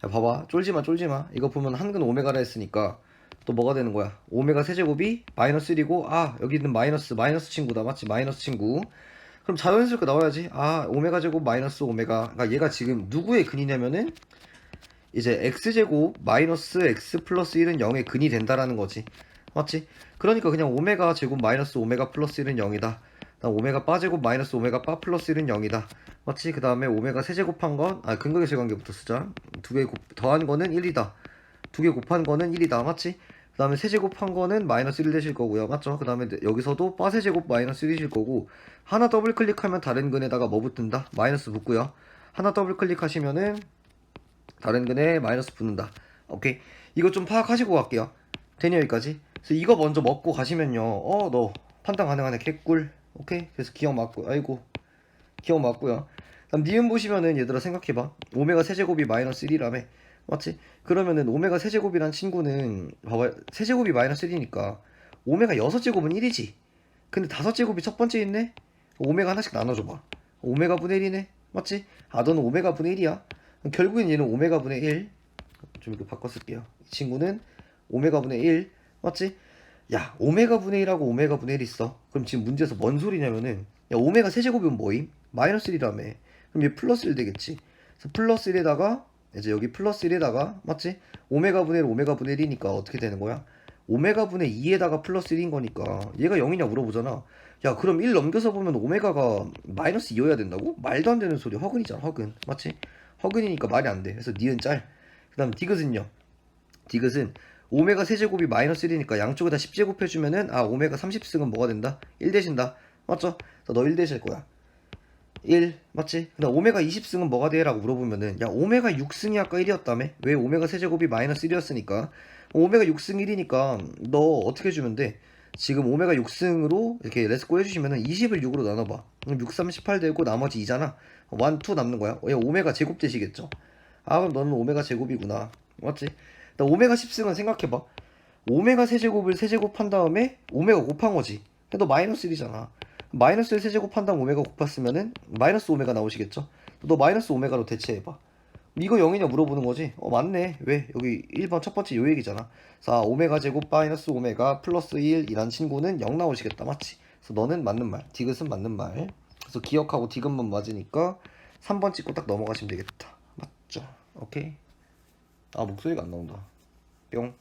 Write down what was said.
자 봐봐. 쫄지마 쫄지마. 이거 보면 한근 오메가라 했으니까 또 뭐가 되는 거야? 오메가 세제곱이 마이너스 1이고 아 여기 있는 마이너스 마이너스 친구다. 맞지? 마이너스 친구. 그럼 자연스럽게 나와야지. 아 오메가 제곱 마이너스 오메가 그러니까 얘가 지금 누구의 근이냐면은 이제 x제곱 마이너스 x 플러스 1은 0의 근이 된다라는 거지. 맞지? 그러니까 그냥 오메가 제곱 마이너스 오메가 플러스 1은 0이다. 그다음 오메가 바제곱 마이너스 오메가 바 플러스 1은 0이다 맞지? 그 다음에 오메가 세제곱한 건, 아, 근각의 제관계부터 쓰자. 두 개 더한 거는 1이다. 두 개 곱한 거는 1이다. 맞지? 그 다음에 세제곱한 거는 마이너스 1 되실 거고요. 맞죠? 그 다음에 여기서도 바 세제곱 마이너스 1이실 거고, 하나 더블 클릭하면 다른 근에다가 뭐 붙는다? 마이너스 붙고요. 하나 더블 클릭하시면은 다른 근에 마이너스 붙는다. 오케이. 이거 좀 파악하시고 갈게요. 되니 여기까지? 그래서 이거 먼저 먹고 가시면요. 어, 너 판단 가능하네. 개꿀. 오케이. 그래서 기억 맞고, 아이고. 기억 맞고요. 그럼 니은 보시면은 얘들아 생각해봐. 오메가 세제곱이 마이너스 1이라며. 맞지? 그러면은 오메가 세제곱이란 친구는 봐봐. 세제곱이 마이너스 1이니까 오메가 6제곱은 1이지. 근데 5제곱이 첫 번째 있네? 오메가 하나씩 나눠줘봐. 오메가 분의 1이네? 맞지? 아 너는 오메가 분의 1이야. 그럼 결국엔 얘는 오메가 분의 1. 좀 이렇게 바꿔 쓸게요. 이 친구는 오메가 분의 1. 맞지? 야 오메가 분의 1하고 오메가 분의 1 있어. 그럼 지금 문제에서 뭔 소리냐면은 야 오메가 세제곱이면 뭐임? 마이너스 1이라며. 그럼 얘 플러스 1 되겠지. 그래서 플러스 1에다가 이제 여기 플러스 1에다가 맞지? 오메가 분의 1 오메가 분의 1이니까 어떻게 되는 거야? 오메가 분의 2에다가 플러스 1인 거니까 얘가 0이냐 물어보잖아. 야 그럼 1 넘겨서 보면 오메가가 마이너스 2여야 된다고? 말도 안 되는 소리 허근이잖아 허근 맞지? 허근이니까 말이 안 돼. 그래서 니은 짤. 그 다음 디귿은요. 디귿은 오메가 세제곱이 마이너스 1이니까 양쪽에다 10제곱 해주면은 아 오메가 30승은 뭐가 된다? 1 대신다. 맞죠? 너1 대실 거야. 1 맞지? 근데 오메가 20승은 뭐가 돼? 라고 물어보면은 야 오메가 6승이 아까 1이었다며? 왜 오메가 세제곱이 마이너스 1이었으니까 오메가 6승 1이니까 너 어떻게 해주면 돼? 지금 오메가 6승으로 이렇게 레츠고 해주시면은 20을 6으로 나눠봐 그럼 6, 3, 18 되고 나머지 2잖아 1, 2 남는 거야 얘 오메가 제곱 되시겠죠? 아 그럼 너는 오메가 제곱이구나 맞지? 나 오메가 10승은 생각해봐 오메가 세제곱을 세제곱한 다음에 오메가 곱한 거지 근데 너 마이너스 1이잖아 마이너스 1 세제곱한 다음 오메가 곱했으면은 마이너스 오메가 나오시겠죠? 너 마이너스 오메가로 대체해봐. 이거 0이냐 물어보는 거지? 어 맞네. 왜? 여기 1번 첫 번째 요 얘기잖아. 자 오메가 제곱 마이너스 오메가 플러스 1이란 친구는 0 나오시겠다. 맞지? 그래서 너는 맞는 말. 디귿은 맞는 말. 그래서 기억하고 디귿만 맞으니까 3번 찍고 딱 넘어가시면 되겠다. 맞죠? 오케이. 아 목소리가 안 나온다. 뿅.